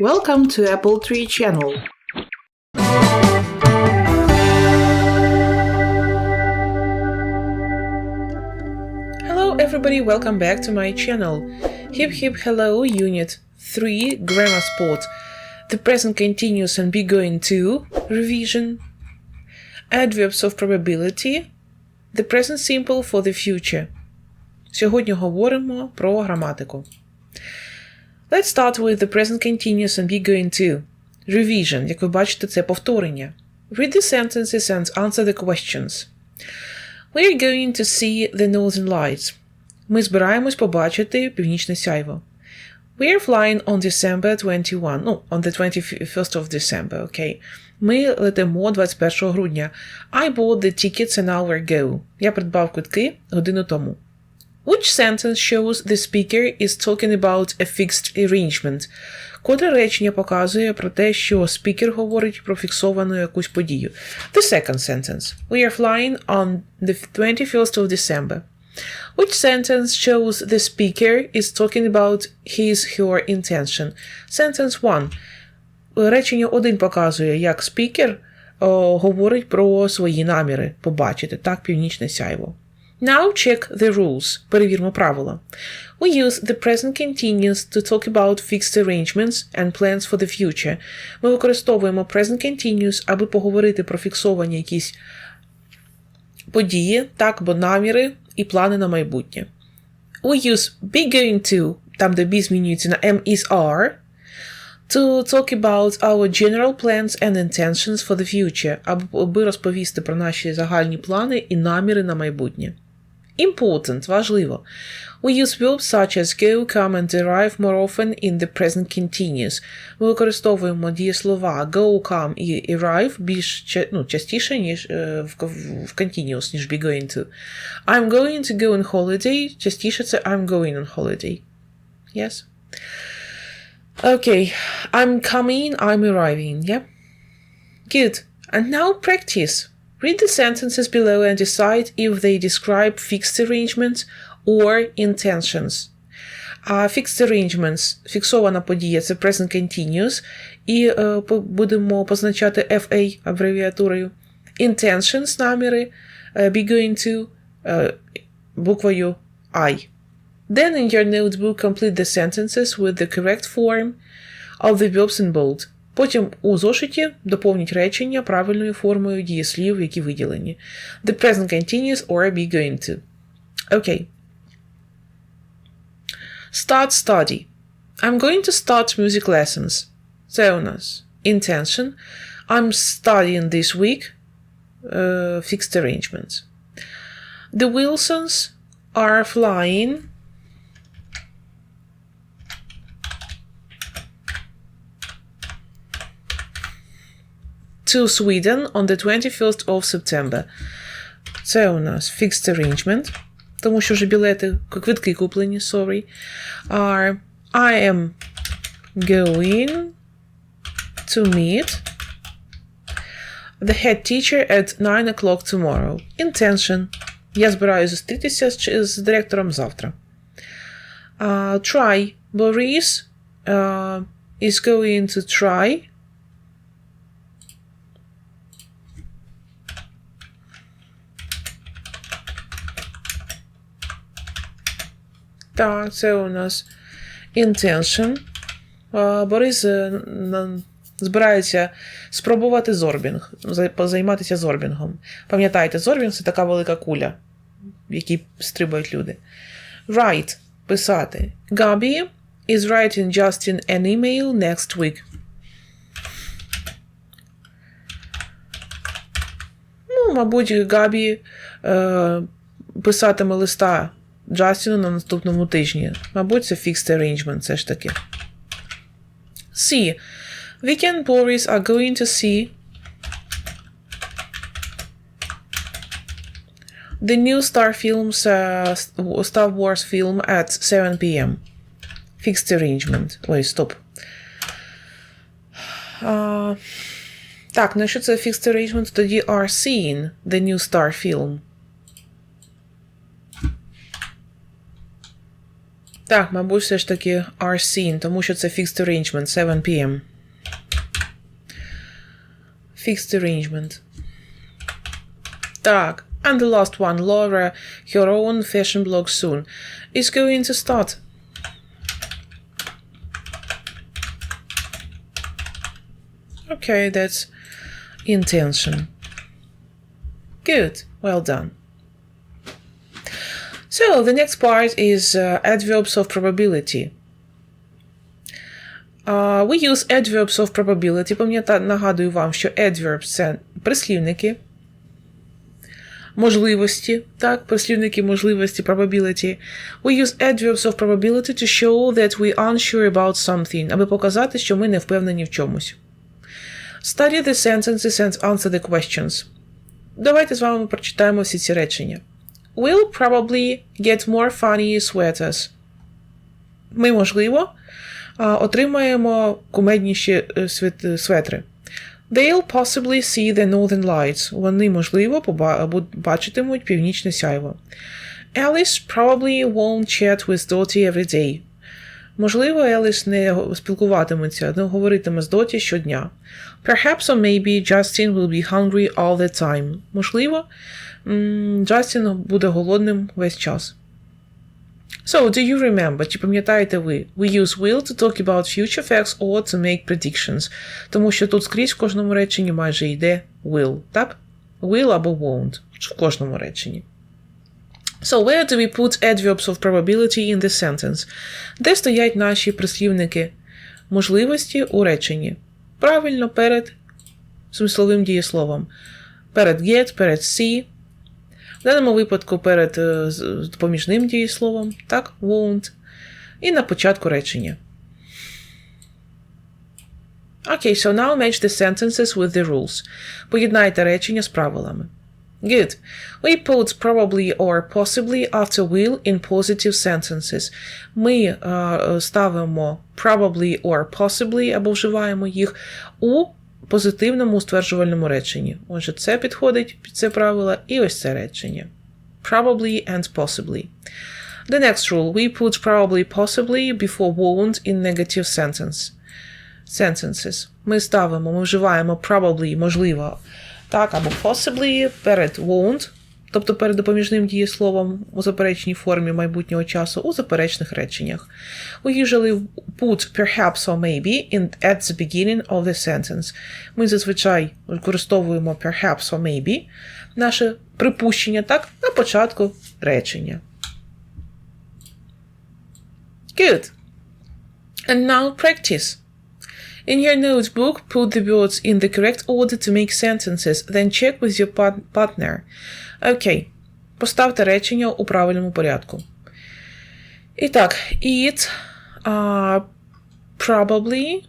Welcome to Apple Tree channel. Hello everybody, welcome back to my channel. Hip hip hello, unit 3, grammar sport. The present continuous and be going to, revision. Adverbs of probability. The present simple for the future. Сьогодні говоримо про граматику. Let's start with the present continuous and be going to. Revision, як ви бачите, це повторення. Read the sentences and answer the questions. We're going to see the Northern Lights. Ми збираємось побачити північне сяйво. We're flying on December 21. Ну, on the 21st of December, окей. Ми летимо 21 грудня. I bought the tickets an hour ago. Я придбав квитки годину тому. Which sentence shows the speaker is talking about a fixed arrangement? Котре речення показує про те, що спікер говорить про фіксовану якусь подію. The second sentence. We are flying on the 21st of December. Which sentence shows the speaker is talking about his her intention? Sentence 1. Речення 1 показує, як спікер о, говорить про свої наміри побачити так північне сяйво. Now check the rules. Перевірмо правила. We use the present continuous to talk about fixed arrangements and plans for the future. Ми використовуємо present continuous, аби поговорити про фіксовані якісь події, так, бо наміри і плани на майбутнє. We use be going to, там де be змінюється на am is are, to talk about our general plans and intentions for the future, аби розповісти про наші загальні плани і наміри на майбутнє. Important, важливо. We use verbs such as go, come and arrive more often in the present continuous. Ми використовуємо дієслова go, come і arrive більш ча- ну, частіше, ніж е, в, в continuous, ніж be going to. I'm going to go on holiday. Частіше це I'm going on holiday. Yes? Okay. I'm coming, I'm arriving. Yeah? Good. And now practice. Read the sentences below and decide if they describe fixed arrangements or intentions. А fixed arrangements – фіксована подія, це present continuous, і е, по- будемо позначати FA абревіатурою. Intentions – наміри, е, be going to е, буквою I. Then in your notebook complete the sentences with the correct form of the verbs in bold. Потім у зошиті доповніть речення правильною формою дієслів, які виділені. The present continuous or be going to. Okay. Start study. I'm going to start music lessons. Це у нас intention. I'm studying this week. Uh, fixed arrangements. The Wilsons are flying to Sweden on the 21st of September. Це у нас fixed arrangement, тому що вже білети, квитки куплені, sorry. Are I am going to meet the head teacher at 9 o'clock tomorrow. Intention. Я збираюся зустрітися з, з директором завтра. Uh, try. Boris uh, is going to try Так, це у нас intention. Борис е, збирається спробувати зорбінг, за- позайматися зорбінгом. Пам'ятаєте, зорбінг це така велика куля, в якій стрибають люди. Write – писати. Gabi is writing Justin an email next week. Ну, мабуть, Габі е, писатиме листа Джастіну на наступному тижні. Мабуть, це fixed arrangement, це ж таки. C. Vicky and Boris are going to see the new Star Films uh, Star Wars film at 7 p.m. Fixed arrangement. Ой, стоп. А, так, ну якщо це fixed arrangement, тоді are seeing the new Star film. Так, мабуть, все ж таки are seen, тому що це fixed arrangement, 7 p.m. Fixed arrangement. Так. And the last one, Laura, her own fashion blog soon. Is going to start. Okay, that's intention. Good, well done. So the next part is uh, adverbs of probability. Uh, we use adverbs of probability. Пам'ята, нагадую вам, що adverbs – це прислівники, можливості, так, прислівники можливості, probability. We use adverbs of probability to show that we aren't sure about something, аби показати, що ми не впевнені в чомусь. Study the sentences and answer the questions. Давайте з вами прочитаємо всі ці речення. We'll probably get more funny sweaters. Ми, можливо, а, отримаємо кумедніші е, свит- светри. They'll possibly see the northern lights. Вони, можливо, поба- буд- бачитимуть північне сяйво. Alice probably won't chat with Dottie every day. Можливо, Еліс не го- спілкуватиметься, не говоритиме з Доті щодня. Perhaps or maybe Justin will be hungry all the time. Можливо, Джастін буде голодним весь час. So, do you remember, чи пам'ятаєте ви? We use will to talk about future facts or to make predictions. Тому що тут скрізь в кожному реченні майже йде will, так? Will або won't. В кожному реченні. So, where do we put adverbs of probability in this sentence? Де стоять наші прислівники можливості у реченні? Правильно, перед смисловим дієсловом. Перед get, перед see. В даному випадку перед е, допоміжним дієсловом, так, won't. І на початку речення. Okay, so now match the sentences with the rules. Поєднайте речення з правилами. Good. We put probably or possibly after will in positive sentences. Ми е, е, ставимо probably or possibly або вживаємо їх у позитивному стверджувальному реченні. Отже, це підходить під це правило, і ось це речення. Probably and possibly. The next rule we put probably possibly before won't in negative sentence. Sentences. Ми ставимо, ми вживаємо probably, можливо, так, або possibly перед won't, тобто перед допоміжним дієсловом у заперечній формі майбутнього часу у заперечних реченнях. We usually put perhaps or maybe in, at the beginning of the sentence. Ми зазвичай використовуємо perhaps or maybe, наше припущення, так, на початку речення. Good. And now practice. In your notebook, put the words in the correct order to make sentences, then check with your par- partner. Окей. Поставте речення у правильному порядку. І так, it uh, probably.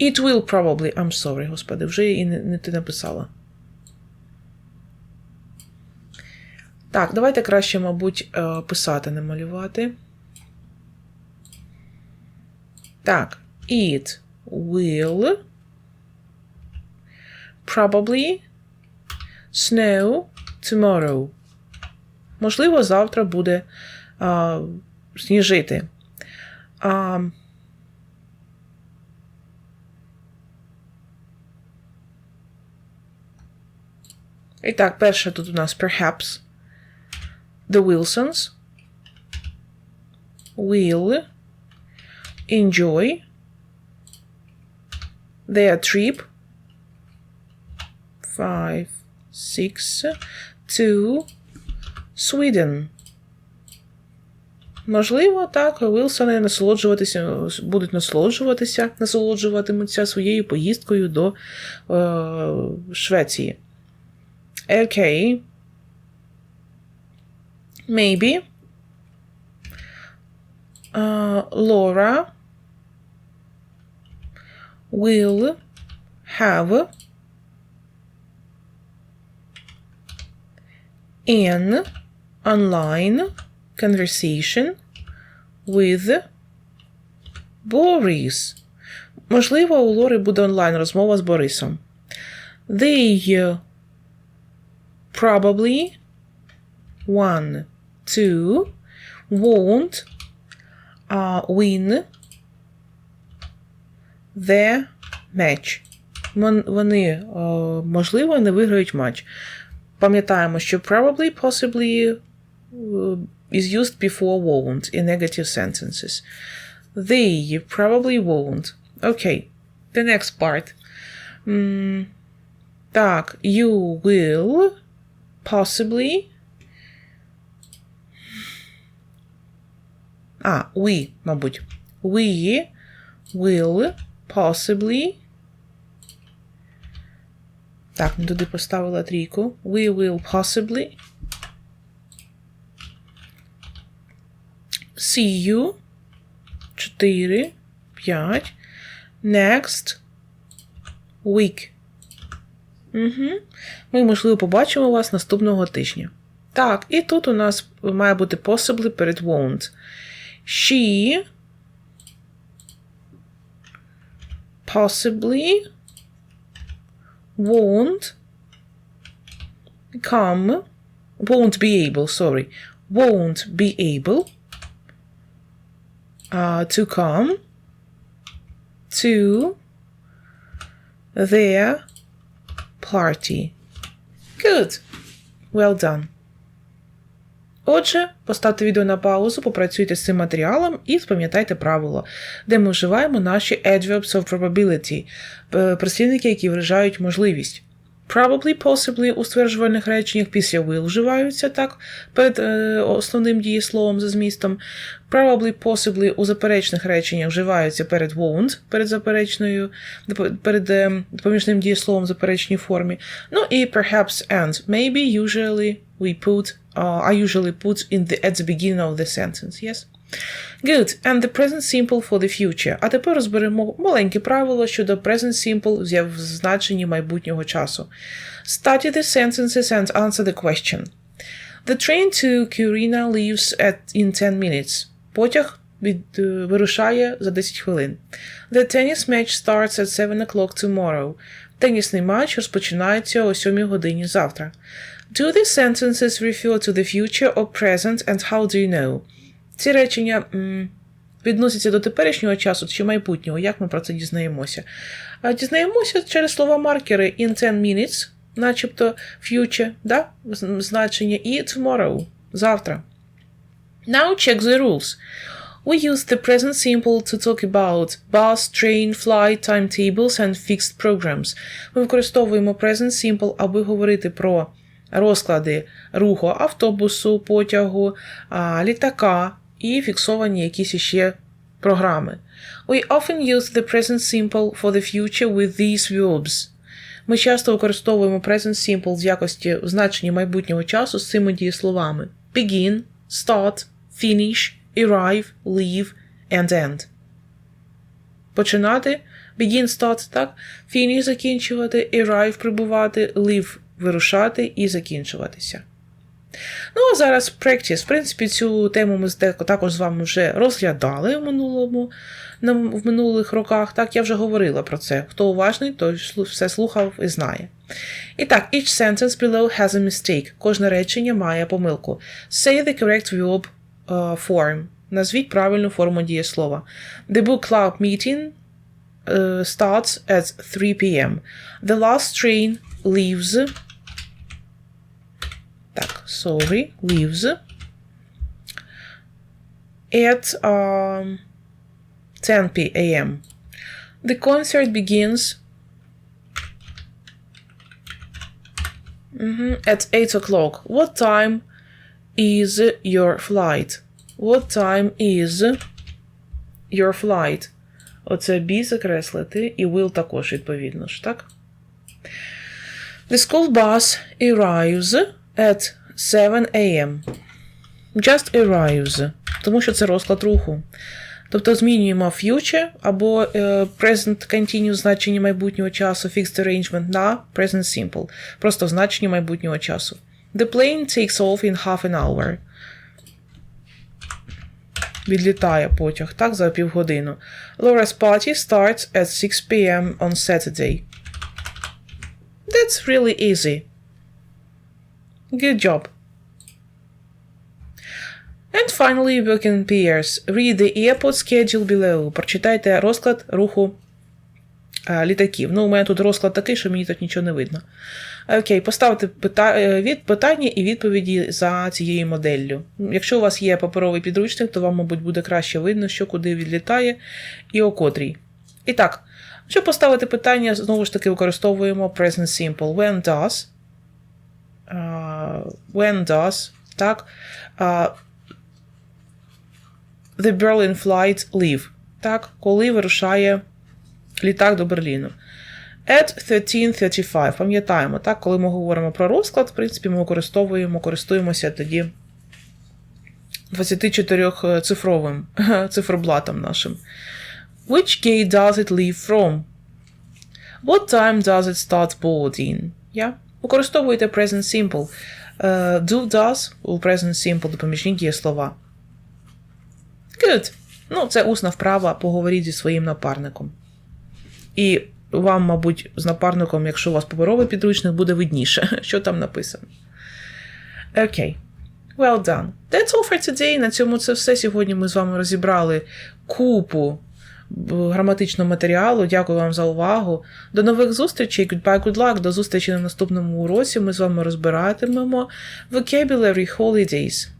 It will probably. I'm sorry, господи, вже і не, не ти написала. Так, давайте краще, мабуть, е, писати, не малювати. Так, it will probably snow tomorrow. Можливо, завтра буде а, сніжити. А, і так, перше тут у нас perhaps. The Wilsons will enjoy their trip five, six to Sweden. Можливо, так, Вілсони насолоджуватися, будуть насолоджуватися, насолоджуватимуться своєю поїздкою до е, Швеції. Окей. Maybe. Uh, Laura will have an online conversation with Boris. Можливо, у Лори буде онлайн розмова з Борисом. They uh, probably want to won't uh, win the match. Мон- Вони, е, можливо, не виграють матч. Пам'ятаємо, що probably, possibly е, is used before won't in negative sentences. They probably won't. Okay. The next part. М, так, you will possibly. А, we, мабуть. We will possibly. Так, не туди поставила трійку. We will possibly see you. 4, 5. Next week. Угу. Ми, можливо, побачимо вас наступного тижня. Так, і тут у нас має бути possibly перед won't. She possibly won't come, won't be able, sorry, won't be able uh, to come to their party. Good. Well done. Отже, поставте відео на паузу, попрацюйте з цим матеріалом і спам'ятайте правило, де ми вживаємо наші adverbs of probability, е, прислівники, які вражають можливість. Probably, possibly у стверджувальних реченнях після will вживаються так перед е, основним дієсловом за змістом. Probably, possibly у заперечних реченнях вживаються перед won't, перед заперечною, перед е, допоміжним дієсловом в заперечній формі. Ну і perhaps and maybe, usually we put, uh, I usually put in the, at the beginning of the sentence, yes? Good. And the present simple for the future. А тепер розберемо маленьке правило щодо present simple в в значенні майбутнього часу. Study the sentences and answer the question. The train to Curina leaves at in 10 minutes. Потяг від, е, вирушає за 10 хвилин. The tennis match starts at 7 o'clock tomorrow. Тенісний матч розпочинається о 7 годині завтра. Do these sentences refer to the future or present and how do you know? Ці речення відносяться до теперішнього часу чи майбутнього, як ми про це дізнаємося? Дізнаємося через слова маркери in 10 minutes, начебто future, да? значення, і tomorrow, завтра. Now check the rules. We use the present simple to talk about bus, train, flight, timetables and fixed programs. Ми використовуємо present simple, аби говорити про розклади руху автобусу, потягу, літака і фіксовані якісь іще програми. We often use the present simple for the future with these verbs. Ми часто використовуємо present simple в якості в значенні майбутнього часу з цими дієсловами: begin, start, finish, arrive, leave and end. Починати begin, start, так, finish закінчувати, arrive прибувати, leave вирушати і закінчуватися. Ну, а зараз practice. В принципі, цю тему ми також з вами вже розглядали в минулому, в минулих роках. Так, я вже говорила про це. Хто уважний, той все слухав і знає. І так, each sentence below has a mistake. Кожне речення має помилку. Say the correct verb uh, form. Назвіть правильну форму дієслова. The book club meeting uh, starts at 3 p.m. The last train leaves. Так, sorry, leaves at um, 10 p.m. The concert begins Mhm, at 8 o'clock. What time is your flight? What time is your flight? Оце be закреслити і will також, відповідно ж, так? The school bus arrives at 7 a.m. Just arrives. Тому що це розклад руху. Тобто змінюємо future або е, present continuous значення майбутнього часу, fixed arrangement на present simple. Просто в значенні майбутнього часу. The plane takes off in half an hour. Відлітає потяг, так, за півгодину. Laura's party starts at 6 p.m. on Saturday. That's really easy. Good job. And finally, work in pairs. Read the airport schedule below. Прочитайте розклад руху е, літаків. Ну, у мене тут розклад такий, що мені тут нічого не видно. Окей, поставте пита- е, від питання і відповіді за цією моделлю. Якщо у вас є паперовий підручник, то вам, мабуть, буде краще видно, що куди відлітає і о котрій. І так, щоб поставити питання, знову ж таки використовуємо present simple. When does. Е, when does, так. е, the Berlin flight leave. Так, коли вирушає літак до Берліну. At 13.35. Пам'ятаємо, так, коли ми говоримо про розклад, в принципі, ми використовуємо, користуємося тоді 24-цифровим циферблатом нашим. Which gate does it leave from? What time does it start boarding? Yeah. Використовуєте present simple. Е, do does у present simple допоміжні дієслова. Good. Ну, це усна вправа, поговоріть зі своїм напарником. І вам, мабуть, з напарником, якщо у вас паперовий підручник, буде видніше, що там написано. Окей. Well done. That's all for today. На цьому це все. Сьогодні ми з вами розібрали купу граматичного матеріалу. Дякую вам за увагу. До нових зустрічей. Goodbye, good luck. До зустрічі на наступному уроці. Ми з вами розбиратимемо Vocabulary Holidays.